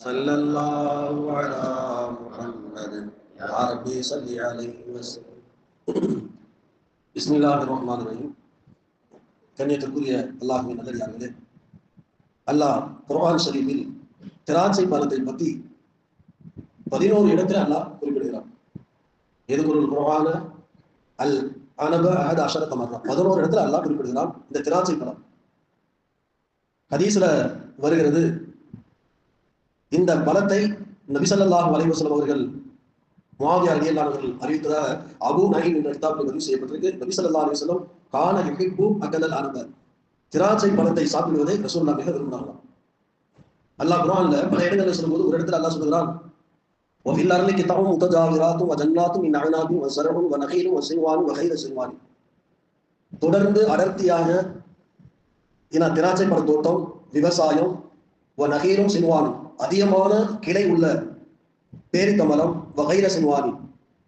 صلى الله على محمد يا ربي صل عليه وسلم بسم الله الرحمن الرحيم கண்ணியத்திற்குரிய அல்லாஹுவின் நல்லடியார்களே அல்லாஹ் குர்ஆன் ஷரீஃபில் திராட்சை பழத்தை பற்றி பதினோரு இடத்துல அல்லாஹ் குறிப்பிடுகிறான் எதுக்குள் குர்ஆன அல் அனப அஹத் அஷரத்த மர்ரா பதினோரு இடத்துல அல்லாஹ் குறிப்பிடுகிறான் இந்த திராட்சை பழம் ஹதீஸ்ல வருகிறது இந்த பலத்தை நபி ஸல்லல்லாஹு அலைஹி வஸல்லம் அவர்கள் முஆவியா ரலியல்லாஹு அவர்கள் அறிவித்ததாக அபூ நஹீம் என்ற கிதாபில் பதிவு செய்யப்பட்டிருக்கு நபி ஸல்லல்லாஹு அலைஹி வஸல்லம் கான யுஹிப்பு அகலல் அனப திராட்சை பழத்தை சாப்பிடுவதை ரசூலுல்லாஹ் மிக விரும்பினார்களாம் அல்லாஹ் குர்ஆன்ல பல இடங்களில் சொல்லும்போது ஒரு இடத்துல அல்லாஹ் சொல்கிறான் وفي الأرض قطع متجاورات وجنات من أعناب وزرع ونخيل وسنوان وغير سنوان தொடர்ந்து அடர்த்தியாக ஏன்னா திராட்சை பழ தோட்டம் விவசாயம் நகீரும் சின்வானி. அதிகமான கிளை உள்ள பேரித்தமரம் வகைர சின்வானி.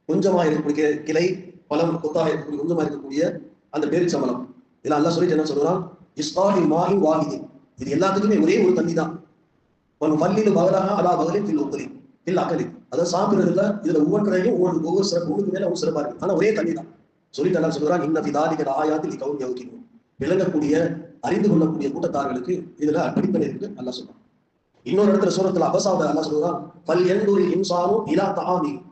கொஞ்சமாக இருக்கக்கூடிய கிளை பழம் கொத்தாக இருக்கக்கூடிய கொஞ்சமாக இருக்கக்கூடிய அந்த பேரிச்சமலம் இதெல்லாம் அல்லா சொல்லிட்டு என்ன சொல்றான்? இஸ்லாஹி மாஹி வாஹிதி. இது எல்லாத்துக்குமே ஒரே ஒரு தண்ணி தான். ஒன் மல்லில் பகலாக அலா பகலில் பில் ஒப்பரி பில் அக்கலி அதாவது சாப்பிடுறதுல இதுல ஒவ்வொன்றையும் ஒவ்வொரு ஒவ்வொரு சிறப்பு ஒன்றுக்கு மேல ஒரு சிறப்பா இருக்கு. ஆனா ஒரே தண்ணி தான். சொல்லிட்டு என்ன சொல்றான் இன்ன விதாதிகள் ஆயாத்தில் கவுன் யோகிக்கணும் விளங்கக்கூடிய அறிந்து கொள்ளக்கூடிய கூட்டத்தார்களுக்கு இதுல அடிப்படை இருக்கு நல்லா சொல்றான் இன்னொரு இடத்துல சூரத்துல அபசாவத அல்லா சொல்றான் பல் எந்தூரில் இன்சானும் இலா தாமி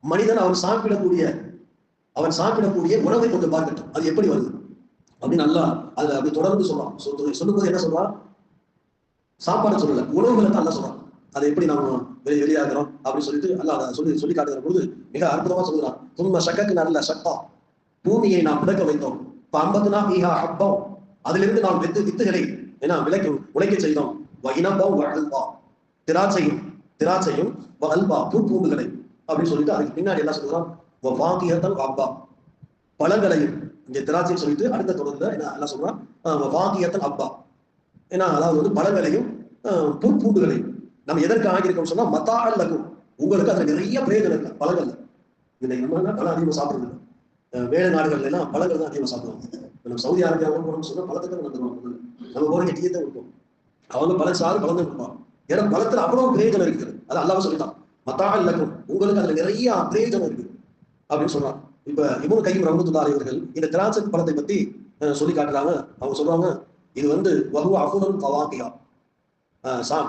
மனிதன் அவன் சாப்பிடக்கூடிய அவன் சாப்பிடக்கூடிய உணவை கொண்டு பார்க்கட்டும். அது எப்படி வருது? அப்படின்னு நல்லா அது அப்படி தொடர்ந்து சொல்றான். சொல்லும்போது என்ன சொல்றான்? சாப்பாடு சொல்லல உணவுகளை தான் அல்ல சொல்றான். அதை எப்படி நாம வெளி வெளியாகிறோம் அப்படின்னு சொல்லிட்டு அல்ல அதை சொல்லி சொல்லி காட்டுகிற பொழுது மிக அற்புதமா சொல்லுறான். தும்ம சக்கக்கு நல்ல சக்தா பூமியை நாம் பிறக்க வைத்தோம். பம்பத்துனா ஈஹா ஹப்பம் அதிலிருந்து நாம் வித்து வித்துகளை ஏன்னா விளைக்க உழைக்க செய்தோம் வைனபம் வல்பா திராட்சையும் திராட்சையும் வல்பா பூ அப்படின்னு சொல்லிட்டு அதுக்கு பின்னாடி என்ன சொல்றான்? வாக்கியத்தன் அப்பா பழங்களையும் இங்க திராட்சையும் சொல்லிட்டு அடுத்த தொடர்ந்து என்ன என்ன சொல்றான் வாங்கியத்தன் அப்பா ஏன்னா அதாவது வந்து பழங்களையும் பூ நம்ம எதற்கு ஆகியிருக்கோம் சொன்னா மத்தா அல்லக்கும் உங்களுக்கு அதுல நிறைய பிரயோஜனம் இருக்கு பழங்கள்ல இன்னைக்கு நம்ம பழம் அதிகமாக சாப்பிடுறது வேலை நாடுகள்ல எல்லாம் பழங்கள் தான் அதிகமாக சாப்பிடுவாங்க. நம்ம சவுதி அரேபியா போனோம்னு சொன்னா பழத்தை தான் வந்துருவாங்க நம்ம போற டீயை தான் கொடுப்போம். அவங்க பல சாறு பழம் கொடுப்பான் ஏன்னா பழத்துல அவ்வளவு பிரயோஜனம் இருக்குது. அது அல்லாம சொல்லிட்டான். மத்தா இலக்கம் உங்களுக்கு அதுல நிறைய பிரயோஜனம் இருக்குது அப்படின்னு சொல்றான் இப்ப இவனு கையும் ரவுத்துதார் அவர்கள் இந்த திராட்சை பழத்தை பத்தி சொல்லி காட்டுறாங்க. அவங்க சொல்றாங்க இது வந்து வகு அகுடன் பவாக்கியா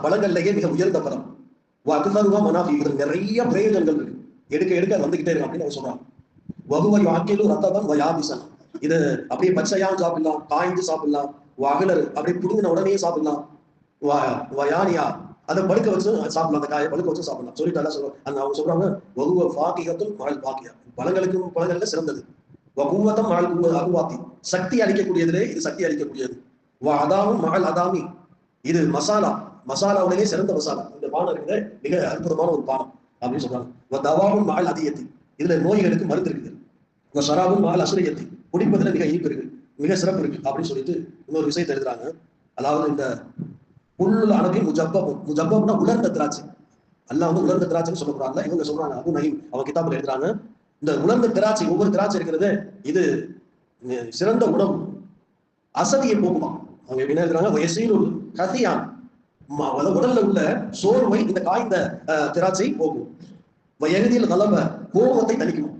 பழங்கள்லயே மிக உயர்ந்த பழம். அகுதருவா மனாஃபி. இதுல நிறைய பிரயோஜனங்கள் இருக்கு. எடுக்க எடுக்க வந்துகிட்டே இருக்கு அப்படின்னு அவங்க சொல்றாங்க. வகுவ வாக்கிலும் ரத்தபம் வயாபிசன் இது அப்படியே பச்சையாவும் சாப்பிடலாம் காய்ந்து சாப்பிடலாம் அகலரு அப்படியே புடுங்கின உடனே சாப்பிடலாம். வயானியா அதை படுக்க வச்சு சாப்பிடலாம் அந்த காயை படுக்க வச்சு சாப்பிடலாம். சொல்லிட்டு அதான் சொல்லுவாங்க அந்த அவங்க சொல்றாங்க வகுவ பாக்கியத்தும் மகள் பாக்கியம் பழங்களுக்கும் பழங்கள்ல சிறந்தது. வகுவத்தம் மகள் அகுவாத்தி. சக்தி அளிக்கக்கூடியதுலே இது சக்தி அளிக்கக்கூடியது. வா அதாவும் மகள் அதாமி. இது மசாலா. மசாலாவுடைய சிறந்த மசாலா. இந்த பானம் இருக்கிற மிக அற்புதமான ஒரு பானம் அப்படின்னு சொல்றாங்க. தவாவும் மகள் அதியத்தி. இதுல நோய்களுக்கு மருந்து இருக்குது. உங்க சராபும் பால் அசுரியத்தி குடிப்பதுல மிக ஈர்ப்பு இருக்கு. மிக சிறப்பு இருக்கு அப்படின்னு சொல்லிட்டு இன்னொரு விஷயத்தை எழுதுறாங்க. அதாவது இந்த புல்லுல அளவில் முஜப்பம் முஜப்பம்னா உலர்ந்த திராட்சை. அல்லா வந்து உலர்ந்த திராட்சைன்னு சொல்லக்கூடாது இவங்க சொல்றாங்க அபு நஹீம் அவங்க கிதாபில் எழுதுறாங்க இந்த உலர்ந்த திராட்சை ஒவ்வொரு திராட்சை இருக்கிறது இது சிறந்த உணவு. அசதியை போக்குமா. அவங்க என்ன எழுதுறாங்க வயசீருள் கசியான் உடல்ல உள்ள சோர்வை இந்த காய்ந்த திராட்சை போகும் எகுதியில் கலவ கோபத்தை தணிக்குமா?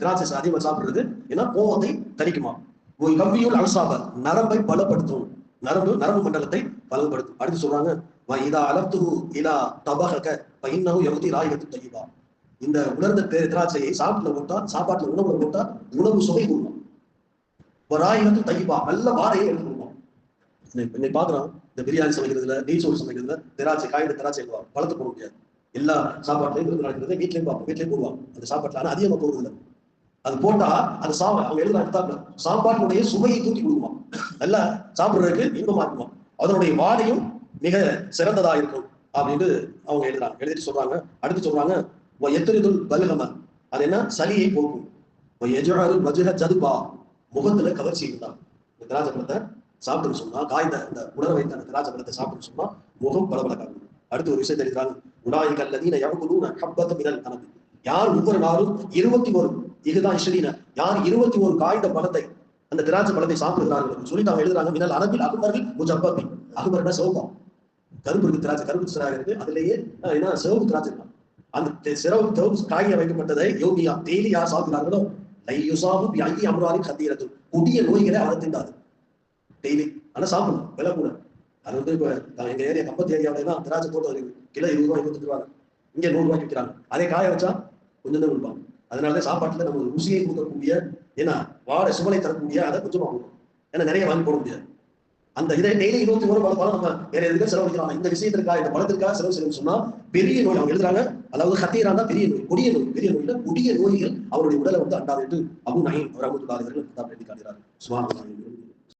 திராட்சை அதிகமாக சாப்பிடுறது. ஏன்னா கோபத்தை தணிக்குமா? ஒரு கவ்வியுள் அல்சாப நரம்பை பலப்படுத்தும். நரம்பு நரம்பு மண்டலத்தை பலப்படுத்தும். அடுத்து சொல்றாங்க இதா அலர்த்து இலா தபக பைன்னவு எகுதி ராயகத்து தையபா. இந்த உலர்ந்த திராட்சையை சாப்பிட்டுல போட்டா சாப்பாட்டுல உணவுல போட்டா உணவு சுவை கூடும்? ராயகத்து தையபா நல்ல வாரையை எடுத்து கொடுக்கும் இன்னைக்கு பாக்குறோம் இந்த பிரியாணி சமைக்கிறதுல நெய் சோறு சமைக்கிறதுல திராட்சை காய்ந்த திராட்சை வளர்த்து போட முடியாது. எல்லா சாப்பாட்டுலையும் விருந்து நடக்கிறது வீட்லயும் பார்ப்போம் வீட்லயும் போடுவாங்க. அந்த சாப்பாட்டுல ஆனா அதிகமா போடுறது அது போட்டா அந்த சா அவங்க எழுதுறாங்க சாப்பாட்டினுடைய சுவையை தூக்கி கொடுக்குவான் நல்லா சாப்பிடுறதுக்கு இன்பமா இருக்குமா அதனுடைய வாடையும் மிக சிறந்ததா இருக்கும் அப்படின்னு அவங்க எழுதுறாங்க. எழுதிட்டு சொல்றாங்க. அடுத்து சொல்றாங்க எத்தரிதுல் பல்கம. அது என்ன? சளியை போக்கும். வஜுக ஜதுபா. முகத்துல கவர்ச்சி இருந்தான் இந்த திராட்சை சாப்பிட்டு சொன்னா காய்ந்த இந்த உணர வைத்த அந்த திராட்சை பழத்தை சாப்பிட்டு சொன்னா முகம் பளபளக்காகும் அடுத்து ஒரு விஷயத்தை எழுதுறாங்க. உடாயிக அல்லதீன யகுலூன ஹப்பத மினல் கனது யார் ஒவ்வொரு நாளும் இருபத்தி ஒரு இதுதான் இஸ்ரீன யார் இருபத்தி ஒரு காய்ந்த பழத்தை அந்த திராட்சை பழத்தை சாப்பிடுகிறார்கள் சொல்லி அவங்க எழுதுறாங்க. மினல் அரபில் அகுமர்கள் முஜப்பி அகுமர்னா சோகம் கருப்பு இருக்கு திராட்சை கருப்பு சிறாக இருக்கு. அதுலயே என்ன சிவப்பு திராட்சை அந்த சிறவு சிறப்பு சிவப்பு காய வைக்கப்பட்டதை யோகியா தேலி யார் சாப்பிடுறார்களோ லையுசாபு ஐ அம்ராலி கத்தீரத்து. கொடிய நோய்களை அவர் திண்டாது டெய்லி. ஆனா சாப்பிடணும். விலை கூட அது வந்து இப்போ நான் எங்க ஏரியா கம்பத்து ஏரியாவில தான் திராட்சை தோட்டம் வருது கிலோ இருபது ரூபாய் இருபத்தஞ்சு ரூபாய் இங்க நூறு ரூபாய்க்கு விற்கிறாங்க. அதே காய வச்சா கொஞ்சம் தான் கொடுப்பாங்க. அதனாலதான் சாப்பாட்டுல நம்ம ருசியை கொடுக்கக்கூடிய ஏன்னா வாட சுவலை தரக்கூடிய அதை கொஞ்சம் வாங்கணும். ஏன்னா நிறைய வாங்கி போட முடியாது. அந்த இதை டெய்லி இருபத்தி ஒரு பழம் நம்ம வேற எதுக்கு செலவழிக்கலாம். இந்த விஷயத்திற்காக இந்த பழத்திற்காக செலவு செய்யணும்னு சொன்னா பெரிய நோய் அவங்க எழுதுறாங்க. அதாவது ஹத்தீரானா பெரிய நோய் கொடிய நோய். பெரிய நோயில கொடிய நோய்கள் அவருடைய உடலை வந்து அண்டாது என்று அபு நயீம் ரஹமத்துல்லாஹி அவர்கள் எழுதி காட்டுகிறார் சுவாமி